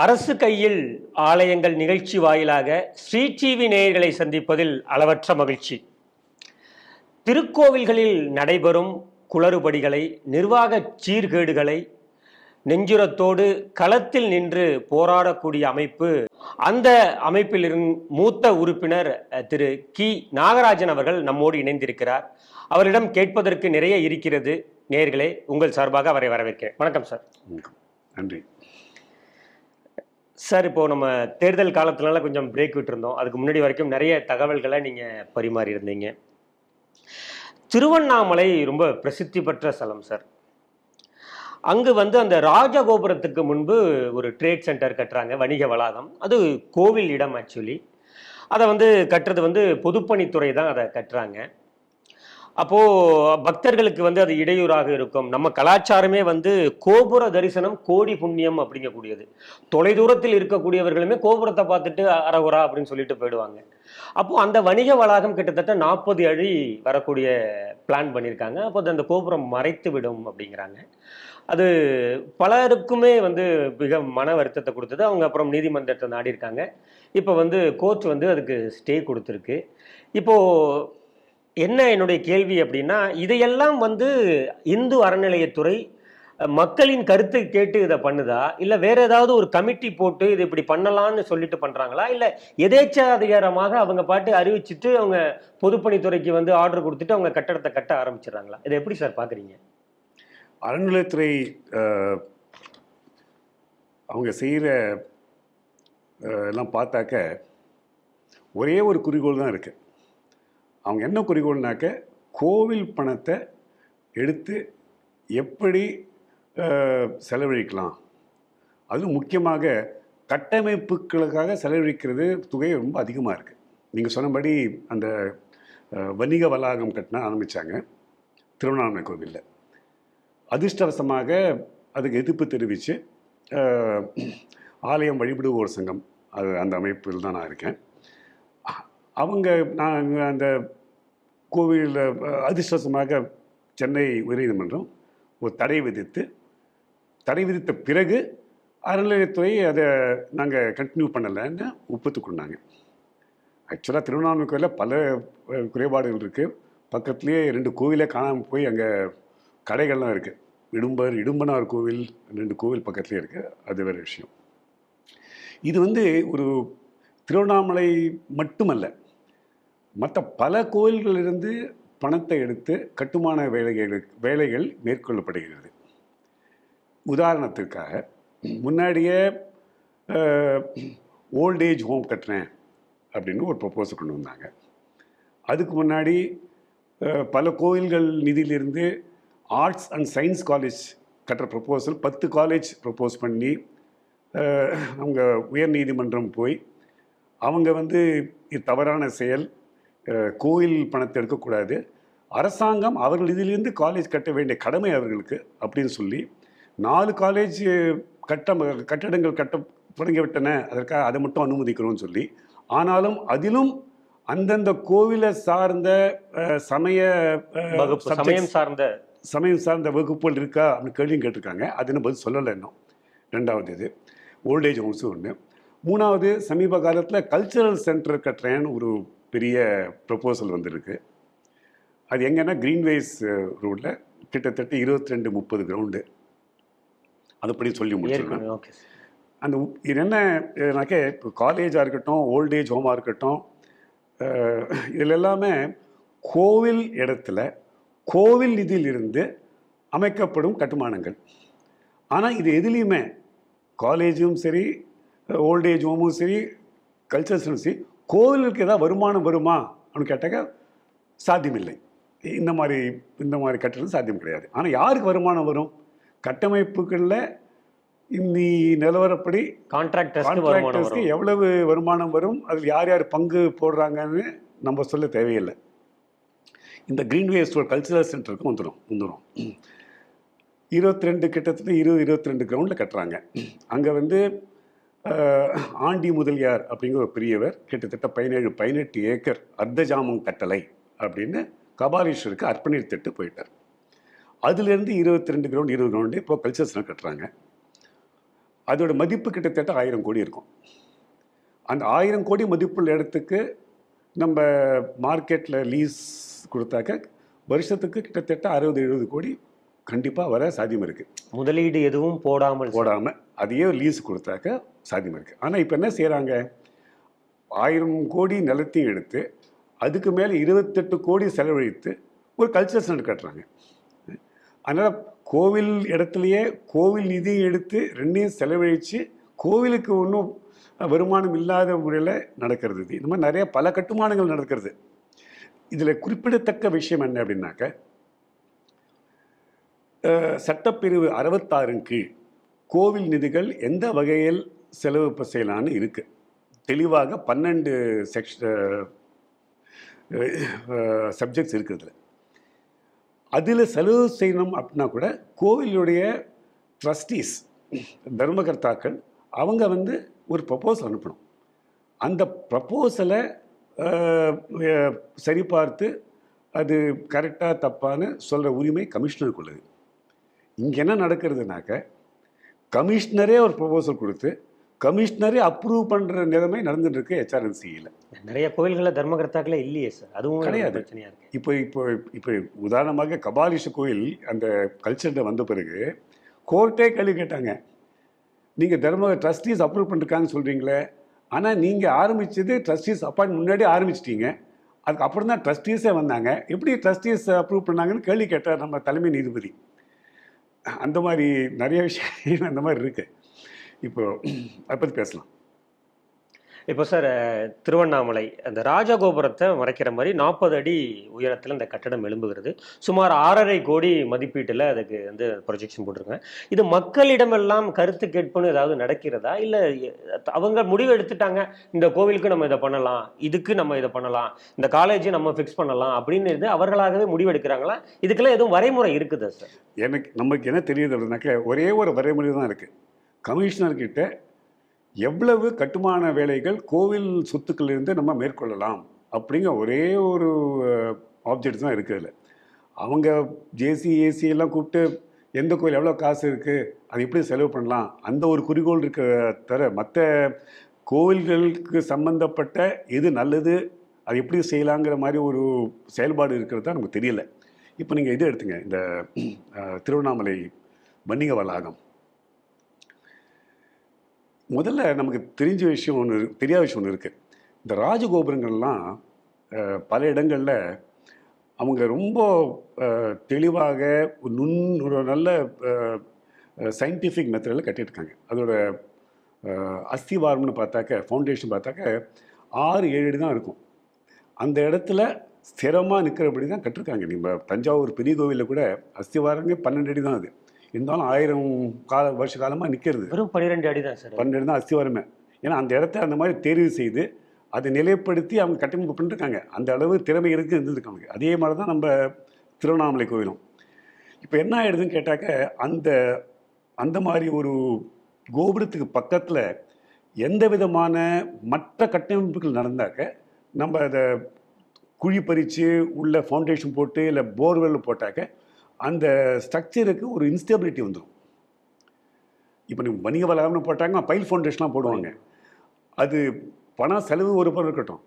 அரசு கையில் ஆலயங்கள் நிகழ்ச்சி வாயிலாக ஸ்ரீ டிவி நேயர்களை சந்திப்பதில் அளவற்ற மகிழ்ச்சி. திருக்கோவில்களில் நடைபெறும் குளறுபடிகளை நிர்வாக சீர்கேடுகளை நெஞ்சுரத்தோடு களத்தில் நின்று போராடக்கூடிய அமைப்பு அந்த அமைப்பில் மூத்த உறுப்பினர் திரு கி. நாகராஜன் அவர்கள் நம்மோடு இணைந்திருக்கிறார். அவரிடம் கேட்பதற்கு நிறைய இருக்கிறது. நேர்களே உங்கள் சார்பாக அவரை வரவேற்கிறேன். வணக்கம் சார். நன்றி. சார் இப்போது நம்ம தேர்தல் காலத்துலலாம் கொஞ்சம் பிரேக் விட்டுருந்தோம். அதுக்கு முன்னாடி வரைக்கும் நிறைய தகவல்களை நீங்கள் பரிமாறி இருந்தீங்க திருவண்ணாமலை ரொம்ப பிரசித்தி பெற்ற ஸ்தலம் சார். அங்கு வந்து அந்த ராஜகோபுரத்துக்கு முன்பு ஒரு ட்ரேட் சென்டர் கட்டுறாங்க வணிக வளாகம். அது கோவில் இடம் ஆக்சுவலி அதை வந்து கட்டுறது வந்து பொதுப்பணித்துறை தான் அதை கட்டுறாங்க. அப்போது பக்தர்களுக்கு வந்து அது இடையூறாக இருக்கும். நம்ம கலாச்சாரமே வந்து கோபுர தரிசனம் கோடி புண்ணியம் அப்படிங்கக்கூடியது. தொலைதூரத்தில் இருக்கக்கூடியவர்களுமே கோபுரத்தை பார்த்துட்டு அரகுரா அப்படின்னு சொல்லிட்டு போயிடுவாங்க. அப்போது அந்த வணிக வளாகம் கிட்டத்தட்ட நாற்பது அடி வரக்கூடிய பிளான் பண்ணியிருக்காங்க. அப்போ அந்த கோபுரம் மறைத்து விடும் அப்படிங்கிறாங்க. அது பலருக்குமே வந்து மிக மன வருத்தத்தை கொடுத்தது. அவங்க அப்புறம் நீதிமன்றத்தை நாடியிருக்காங்க. இப்போ வந்து கோர்ட் வந்து அதுக்கு ஸ்டே கொடுத்துருக்கு. இப்போது என்ன என்னுடைய கேள்வி அப்படின்னா இதையெல்லாம் வந்து இந்து அறநிலையத்துறை மக்களின் கருத்தை கேட்டு இதை பண்ணுதா? இல்லை வேற ஏதாவது ஒரு கமிட்டி போட்டு இது இப்படி பண்ணலாம்னு சொல்லிட்டு பண்றாங்களா? இல்லை எதேச்சாதிகாரமாக அவங்க பாட்டு அறிவிச்சிட்டு அவங்க பொதுப்பணித்துறைக்கு வந்து ஆர்டர் கொடுத்துட்டு அவங்க கட்டடத்தை கட்ட ஆரம்பிச்சிடுறாங்களா? இதை எப்படி சார் பார்க்குறீங்க அறநிலையத்துறை அவங்க செய்கிற எல்லாம் பார்த்தாக்க ஒரே ஒரு குறிக்கோள் தான் இருக்குது அவங்க என்ன குறிக்கோள்னாக்க கோவில் பணத்தை எடுத்து எப்படி செலவழிக்கலாம். அதுவும் முக்கியமாக கட்டமைப்புகளுக்காக செலவழிக்கிறது தொகை ரொம்ப அதிகமாக இருக்குது நீங்கள் சொன்னபடி அந்த வணிக வளாகம் கட்டின ஆரம்பித்தாங்க திருவண்ணாமலை கோவிலில். அதிர்ஷ்டவசமாக அதுக்கு எதிர்ப்பு தெரிவித்து ஆலயம் வழிபடுவோர் சங்கம் அது அந்த அமைப்பில் தான் நான் இருக்கேன். அவங்க நான் அந்த கோவிலில் அதிர்ஷ்டமாக சென்னை உயர்நீதிமன்றம் ஒரு தடை விதித்து தடை விதித்த பிறகு அறநிலையத்துறை அதை நாங்கள் கண்டினியூ பண்ணலைன்னு ஒப்புத்துக்கொண்டாங்க ஆக்சுவலாக திருவண்ணாமலை கோயிலில் பல குறைபாடுகள் இருக்குது பக்கத்துலேயே ரெண்டு கோவிலே காணாமல் போய் அங்கே கடைகள்லாம் இருக்குது இடும்பர் இடும்பனார் கோவில் ரெண்டு கோவில் பக்கத்துலேயே இருக்குது அது வேறு விஷயம். இது வந்து ஒரு திருவண்ணாமலை மட்டுமல்ல மற்ற பல கோயில்களிலிருந்து பணத்தை எடுத்து கட்டுமான வேலைகள் வேலைகள் மேற்கொள்ளப்படுகிறது. உதாரணத்திற்காக முன்னாடியே ஓல்டேஜ் ஹோம் கட்டுறேன் அப்படின்னு ஒரு ப்ரப்போசல் கொண்டு வந்தாங்க. அதுக்கு முன்னாடி பல கோயில்கள் நிதியிலிருந்து ஆர்ட்ஸ் அண்ட் சயின்ஸ் காலேஜ் கட்டுற ப்ரப்போசல் பத்து காலேஜ் ப்ரப்போஸ் பண்ணி அவங்க உயர் நீதிமன்றம் போய் அவங்க வந்து இது தவறான செயல் கோயில் பணத்தை எடுக்கக்கூடாது. அரசாங்கம் அவர்கள் இதிலிருந்து காலேஜ் கட்ட வேண்டிய கடமை அவர்களுக்கு அப்படின்னு சொல்லி நாலு காலேஜ் கட்ட கட்டடங்கள் கட்ட தொடங்கிவிட்டன. அதற்காக அதை மட்டும் அனுமதிக்கிறோம்னு சொல்லி ஆனாலும் அதிலும் அந்தந்த கோவிலை சார்ந்த சமய சமயம் சார்ந்த சமயம் சார்ந்த வகுப்புகள் இருக்கா அப்படின்னு கேள்வியும் கேட்டிருக்காங்க. அது இன்னும் பதில் சொல்லலை இன்னும். ரெண்டாவது இது ஓல்டேஜ் ஹோம்ஸு ஒன்று மூணாவது சமீப காலத்தில் கல்ச்சரல் சென்டர் கட்டுறேன்னு ஒரு பெரிய ப்ரப்போசல் வந்திருக்கு. அது எங்கன்னா கிரீன்வேஸ் ரோட்டில் கிட்டத்தட்ட இருபத்தி ரெண்டு முப்பது கிரவுண்டு அதுபடி சொல்லி முடிச்சிருக்கேன் ஓகே அந்த இது என்னனாக்க இப்போ காலேஜாக இருக்கட்டும் ஓல்டேஜ் ஹோமாக இருக்கட்டும் இதில் எல்லாமே கோவில் இடத்துல கோவில் நிதியிலிருந்து அமைக்கப்படும் கட்டுமானங்கள். ஆனால் இது எதுலேயுமே காலேஜும் சரி ஓல்டேஜ் ஹோமும் சரி கல்ச்சர்ஸும் சரி கோவிலுக்கு ஏதாவது வருமானம் வருமா? அப்படின்னு கேட்டாக்க சாத்தியமில்லை. இந்த மாதிரி இந்த மாதிரி கட்டுறது சாத்தியம் கிடையாது. ஆனால் யாருக்கு வருமானம் வரும்? கட்டமைப்புகளில் இந்த நிலவரப்படி கான்ட்ராக்டர்ஸ்க்கு எவ்வளவு வருமானம் வரும்? அதில் யார் யார் பங்கு போடுறாங்கன்னு நம்ம சொல்ல தேவையில்லை. இந்த கிரீன்வே ஸ்டோர் கல்ச்சரல் சென்டருக்கு வந்துடும் வந்துடும் இருபத்தி ரெண்டு கிட்டத்தட்ட இருபது இருபத்தி ரெண்டு கிரவுண்டில் கட்டுறாங்க. அங்கே வந்து ஆண்டி முதலியார் அப்படிங்கிற ஒரு பெரியவர் கிட்டத்தட்ட பதினேழு பதினெட்டு ஏக்கர் அர்த்தஜாமம் கட்டளை அப்படின்னு கபாலீஸ்வருக்கு அர்ப்பணித்துட்டு போயிட்டார். அதுலேருந்து இருபத்தி ரெண்டு கிரவுண்ட் இருபது கிரவுண்டு இப்போ கல்ச்சர்ஸ்லாம் கட்டுறாங்க. அதோட மதிப்பு கிட்டத்தட்ட ஆயிரம் கோடி இருக்கும். அந்த ஆயிரம் கோடி மதிப்புள்ள இடத்துக்கு நம்ம மார்க்கெட்டில் லீஸ் கொடுத்தாக்க வருஷத்துக்கு கிட்டத்தட்ட அறுபது எழுபது கோடி கண்டிப்பாக வர சாத்தியம் இருக்குது முதலீடு எதுவும் போடாமல் போடாமல் அதையே லீஸ் கொடுத்தாக்க சாத்தியம் இருக்குது ஆனால் இப்போ என்ன செய்கிறாங்க ஆயிரம் கோடி நிலத்தையும் எடுத்து அதுக்கு மேலே இருபத்தெட்டு கோடி செலவழித்து ஒரு கல்ச்சர் சென்டர் கட்டுறாங்க. அதனால் கோவில் இடத்துலையே கோவில் நிதியை எடுத்து ரெண்டையும் செலவழித்து கோவிலுக்கு ஒன்றும் வருமானம் இல்லாத முறையில் நடக்கிறது இது. இந்த மாதிரி நிறைய பல கட்டுமானங்கள் நடக்கிறது. இதில் குறிப்பிடத்தக்க விஷயம் என்ன அப்படின்னாக்க சட்டப்பிரிவு அறுபத்தாறின் கீழ் கோவில் நிதிகள் எந்த வகையில் செலவு செய்யலான்னு இருக்குது தெளிவாக பன்னெண்டு செக்ஷ சப்ஜெக்ட்ஸ் இருக்கிறதுல அதில் செலவு செய்யணும் அப்படின்னா கூட கோவிலுடைய ட்ரஸ்டீஸ் தர்மகர்த்தாக்கள் அவங்க வந்து ஒரு ப்ரப்போசல் அனுப்பணும். அந்த ப்ரப்போசலை சரிபார்த்து அது கரெக்டாக தப்பான்னு சொல்கிற உரிமை கமிஷனருக்கு உள்ளது இங்கே என்ன நடக்கிறதுனாக்க கமிஷனரே ஒரு ப்ரொபோசல் கொடுத்து கமிஷனரே அப்ரூவ் பண்ணுற நிலைமை நடந்துட்டு இருக்கு ஹெச்ஆர்என்சியில் நிறைய கோயில்களில் தர்மகர்த்தாக்களே இல்லையே சார். அதுவும் கிடையாது. பிரச்சனையா இருக்கு. இப்போ இப்போ இப்போ உதாரணமாக கபாலிஷ கோயில் அந்த கல்ச்சரில் வந்த பிறகு கோர்ட்டே கேள்வி கேட்டாங்க. நீங்கள் தர்ம ட்ரஸ்டீஸ் அப்ரூவ் பண்ணிருக்காங்கன்னு சொல்கிறீங்களே ஆனால் நீங்கள் ஆரம்பிச்சது ட்ரஸ்டீஸ் அப்பாயிண்ட் முன்னாடி ஆரம்பிச்சிட்டீங்க. அதுக்கு அப்புறம் தான் ட்ரஸ்டீஸே வந்தாங்க. எப்படி ட்ரஸ்டீஸ் அப்ரூவ் பண்ணாங்கன்னு கேள்வி கேட்டார் நம்ம தலைமை நீதிபதி. அந்த மாதிரி நிறைய விஷயம் அந்த மாதிரி இருக்குது இப்போ அதை பற்றி பேசலாம். இப்போ சார் திருவண்ணாமலை அந்த ராஜகோபுரத்தை மறைக்கிற மாதிரி நாற்பது அடி உயரத்தில் இந்த கட்டடம் எழும்புகிறது. சுமார் ஆறரை கோடி மதிப்பீட்டில் அதுக்கு வந்து ப்ரொஜெக்ஷன் போட்டிருக்காங்க. இது மக்களிடமெல்லாம் கருத்து கேட்புன்னு ஏதாவது நடக்கிறதா? இல்லை அவங்க முடிவு எடுத்துட்டாங்க இந்த கோவிலுக்கு நம்ம இதை பண்ணலாம் இதுக்கு நம்ம இதை பண்ணலாம் இந்த காலேஜை நம்ம ஃபிக்ஸ் பண்ணலாம் அப்படின்னு இது அவர்களாகவே முடிவெடுக்கிறாங்களா இதுக்கெல்லாம் எதுவும் வரைமுறை இருக்குதா சார்? எனக்கு நமக்கு என்ன தெரியுது அப்படின்னாக்க ஒரே ஒரு வரைமுறை தான் இருக்குது கமிஷனர்கிட்ட எவ்வளவு கட்டுமான வேலைகள் கோவில் சொத்துக்களிலிருந்து நம்ம மேற்கொள்ளலாம் அப்படிங்கிற ஒரே ஒரு ஆப்ஜெக்ட் தான் இருக்குது அவங்க ஜேசி ஏசி எல்லாம் கூப்பிட்டு எந்த கோயில் எவ்வளோ காசு இருக்குது அது எப்படி செலவு பண்ணலாம்? அந்த ஒரு குறிக்கோள் இருக்க தர மற்ற கோவில்களுக்கு சம்மந்தப்பட்ட எது நல்லது அது எப்படி செய்யலாங்கிற மாதிரி ஒரு செயல்பாடு இருக்கிறதா நமக்கு தெரியல. இப்போ நீங்கள் இது எடுத்துங்க. இந்த திருவண்ணாமலை வணிக வளாகம். முதல்ல நமக்கு தெரிஞ்ச விஷயம் ஒன்று தெரியாத விஷயம் ஒன்று இருக்குது இந்த ராஜகோபுரங்கள்லாம் பல இடங்களில் அவங்க ரொம்ப தெளிவாக நுண் ஒரு நல்ல சயின்டிஃபிக் மெத்தடில் கட்டியிருக்காங்க. அதோட அஸ்திவாரம்னு பார்த்தாக்க ஃபவுண்டேஷன் பார்த்தாக்க ஆறு ஏழு அடி தான் இருக்கும். அந்த இடத்துல ஸ்திரமாக நிற்கிறபடி தான் கட்டிருக்காங்க. நம்ம தஞ்சாவூர் பெரிய கோவிலில் கூட அஸ்திவாரங்க பன்னெண்டு அடி தான் அது. இருந்தாலும் ஆயிரம் கால வருஷ காலமாக நிற்கிறது வெறும் பன்னிரெண்டு அடி தான் சார். பன்னெண்டு தான் அஸ்திவாரமே. ஏன்னா அந்த இடத்த அந்த மாதிரி தேர்வு செய்து அதை நிலைப்படுத்தி அவங்க கட்டமைப்பு பண்ணிருக்காங்க. அந்த அளவு திறமை இருக்கு இருந்திருக்காங்க. அதே மாதிரி தான் நம்ம திருவண்ணாமலை கோவிலும். இப்போ என்ன ஆயிடுதுன்னு கேட்டாக்க அந்த அந்த மாதிரி ஒரு கோபுரத்துக்கு பக்கத்தில் எந்த விதமான மற்ற கட்டமைப்புகள் நடந்தாக்க நம்ம அதை குழி பறித்து உள்ள ஃபவுண்டேஷன் போட்டு இல்லை போர்வெல் போட்டாக்க அந்த ஸ்ட்ரக்சருக்கு ஒரு இன்ஸ்டபிலிட்டி வந்துடும் இப்போ நீங்கள் வணிக வளாகம்னு போட்டாங்க பைல் ஃபவுண்டேஷன்லாம் போடுவாங்க. அது பணம் செலவு ஒரு பொருள் இருக்கட்டும்.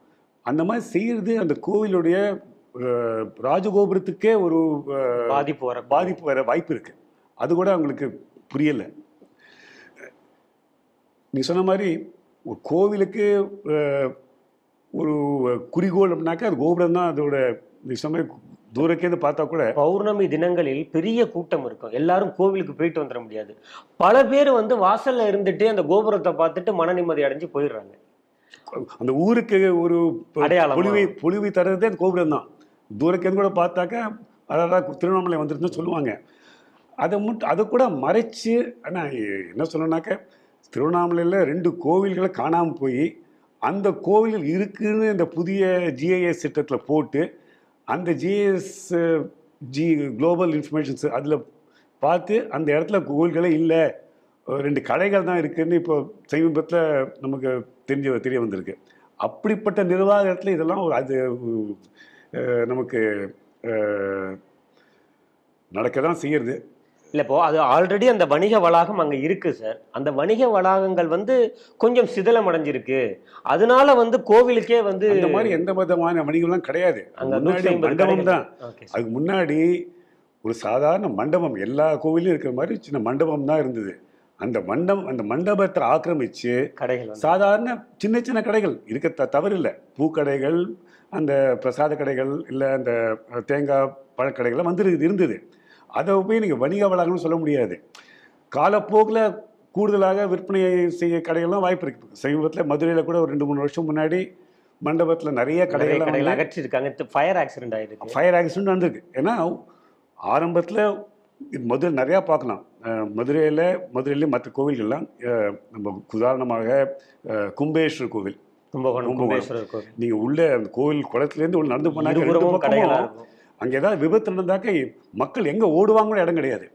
அந்த மாதிரி செய்கிறது அந்த கோவிலுடைய ராஜகோபுரத்துக்கே ஒரு பாதிப்பு வர பாதிப்பு வர வாய்ப்பு இருக்குது அது கூட அவங்களுக்கு புரியலை. நீ சொன்ன மாதிரி ஒரு கோவிலுக்கு ஒரு குறிக்கோள் அப்படின்னாக்கா அது கோபுரம் தான் அதோட நீ சொன்ன மாதிரி தூரக்கேந்து பார்த்தா கூட பௌர்ணமி தினங்களில் பெரிய கூட்டம் இருக்கும். எல்லாரும் கோவிலுக்கு போயிட்டு வந்துட முடியாது. பல பேர் வந்து வாசல்ல இருந்துட்டு அந்த கோபுரத்தை பார்த்துட்டு மன நிம்மதி அடைஞ்சு போயிடுறாங்க. அந்த ஊருக்கு ஒரு அடையாளமா? பொலிவை பொலிவை தர்றதே அந்த கோபுரம் தான். தூரக்கேந்து கூட பார்த்தாக்கா அதாவது திருவண்ணாமலை வந்துருச்சுன்னு சொல்லுவாங்க. அதை மட்டும் அதை கூட மறைச்சு ஆனால் என்ன சொல்லணும்னாக்க திருவண்ணாமலையில் ரெண்டு கோவில்களை காணாமல் போய் அந்த கோவில் இருக்குன்னு இந்த புதிய ஜிஐஎஸ் திட்டத்தில் போட்டு அந்த ஜிஎஸ் ஜி குளோபல் இன்ஃபர்மேஷன்ஸ் அதில் பார்த்து அந்த இடத்துல கோவில்களே இல்லை. ரெண்டு கடைகள் தான் இருக்குதுன்னு இப்போ சமீபத்தில் நமக்கு தெரிஞ்ச தெரிய வந்திருக்கு. அப்படிப்பட்ட நிர்வாகத்தில் இதெல்லாம் ஒரு அது நமக்கு நடக்க தான் செய்யறது இல்ல இப்போ அது ஆல்ரெடி அந்த வணிக வளாகம் அங்க இருக்கு சார் அந்த வணிக வளாகங்கள் வந்து கொஞ்சம் சிதிலம் அடைஞ்சிருக்கு அதனால வந்து கோவிலுக்கே வந்து அந்த மாதிரி எந்த விதமான வணிகம்லாம் கிடையாது. முன்னாடி 150 மண்டபம். தான். அதுக்கு முன்னாடி ஒரு சாதாரண மண்டபம் எல்லா கோவிலும் இருக்கிற மாதிரி சின்ன மண்டபம் தான் இருந்தது. அந்த மண்டபம் அந்த மண்டபத்தை ஆக்கிரமிச்சு கடைகள் சாதாரண சின்ன சின்ன கடைகள். இருக்க த தவறில்லை. பூக்கடைகள் அந்த பிரசாத கடைகள் இல்லை அந்த தேங்காய் பழக்கடைகள்லாம் வந்து இருந்தது. அதை போய் நீங்கள் வணிக வளாகம்னு சொல்ல முடியாது. காலப்போக்கில் கூடுதலாக விற்பனை செய்ய கடைகள்லாம் வாய்ப்பு இருக்கு. சமீபத்தில் மதுரையில் கூட ஒரு ரெண்டு மூணு வருஷம் முன்னாடி மண்டபத்தில் நிறைய கடைகள் வந்து அகற்றிருக்காங்க. ஃபயர் ஆக்சிடென்ட் ஆயிருக்கு. ஃபயர் ஆக்சிடென்ட் வந்திருக்கு ஏன்னா ஆரம்பத்தில் மதுரை நிறையா பார்க்கலாம். மதுரையில் மதுரையிலே மற்ற கோவில்கள்லாம் நம்ம உதாரணமாக அஹ் கும்பேஸ்வர் கோவில். கும்பகோணம். கும்பேஸ்வரர் கோவில். நீங்கள் உள்ள அந்த கோவில் குளத்துலேருந்து உள்ள நடந்து போனாக்க அங்கே ஏதாவது விபத்து நடந்தாக்க மக்கள் எங்கே ஓடுவாங்கன்னு இடம் கிடையாது.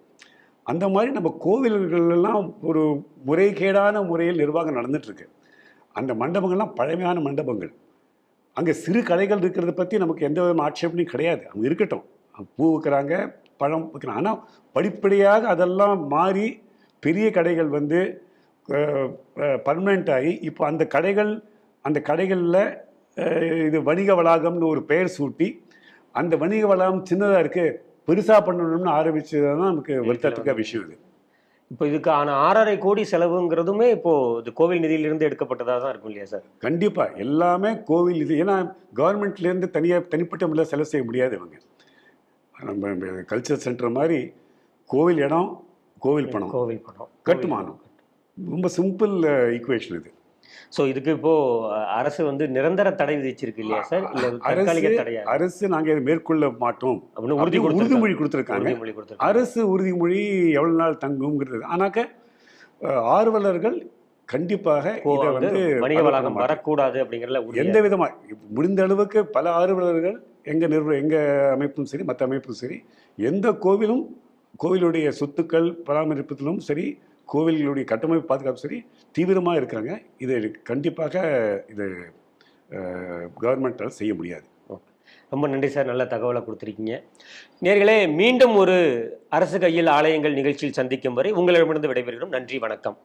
அந்த மாதிரி நம்ம கோவில்கள் எல்லாம் ஒரு முறைகேடான முறையில் நிர்வாகம் நடந்துகிட்ருக்கு அந்த மண்டபங்கள்லாம் பழமையான மண்டபங்கள். அங்கே சிறு கடைகள் இருக்கிறத பற்றி நமக்கு எந்த விதமான ஆட்சேபனையும் கிடையாது. அவங்க இருக்கட்டும். பூ வைக்கிறாங்க பழம் வைக்கிறாங்க. ஆனால் படிப்படியாக அதெல்லாம் மாறி பெரிய கடைகள் வந்து பர்மனெண்ட் ஆகி இப்போ அந்த கடைகள் அந்த கடைகளில் இது வணிக வளாகம்னு ஒரு பெயர் சூட்டி அந்த வணிக வளாகம் சின்னதாக இருக்குது பெருசாக பண்ணணும்னு ஆரம்பிச்சது தான் நமக்கு வருத்தத்துக்க விஷயம் இது இப்போ இதுக்கான ஆறரை கோடி செலவுங்கிறதுமே இப்போ இது கோவில் நிதியிலிருந்து எடுக்கப்பட்டதா தான் இருக்கும் இல்லையா சார்? கண்டிப்பாக எல்லாமே கோவில் இது ஏன்னா கவர்மெண்ட்லேருந்து தனியாக தனிப்பட்ட முறையில் செலவு செய்ய முடியாது இவங்க. நம்ம கல்ச்சர் சென்டர் மாதிரி கோவில் இடம் கோவில் பணம். கோவில் பணம். கட்டுமானம். ரொம்ப சிம்பிள் ஈக்குவேஷன் இது ஸோ இதுக்கு இப்போ அரசு வந்து நிரந்தர தடை விதிச்சிருக்கு இல்லையா சார் இல்ல தற்காலிக தடையா? அரசு நாங்கள் இதை மேற்கொள்ள மாட்டோம். அப்படின்னு உறுதி. உறுதிமொழி கொடுத்துருக்காங்க. அரசு உறுதிமொழி எவ்வளவு நாள் தங்குங்கிறது ஆனாக்க ஆர்வலர்கள் கண்டிப்பாக இதை வந்து வணிக வளாகம். வரக்கூடாது அப்படிங்கறதுல எந்த விதமா முடிந்த அளவுக்கு பல ஆர்வலர்கள் எங்க நிறுவ எங்க அமைப்பும் சரி மற்ற அமைப்பும் சரி எந்த கோவிலும் கோவிலுடைய சொத்துக்கள் பராமரிப்பதிலும் சரி கோவில்களுடைய கட்டமைப்பு பாதுகாப்பு சரி தீவிரமாக இருக்கிறாங்க. இதை கண்டிப்பாக இது கவர்மெண்ட்டால் செய்ய முடியாது. ரொம்ப நன்றி சார். நல்ல தகவலை கொடுத்துருக்கீங்க. நேர்களே மீண்டும் ஒரு அரசு கையில் ஆலயங்கள் நிகழ்ச்சியில் சந்திக்கும் வரை உங்களிடமிருந்து விடைபெறுகிறோம். நன்றி வணக்கம்.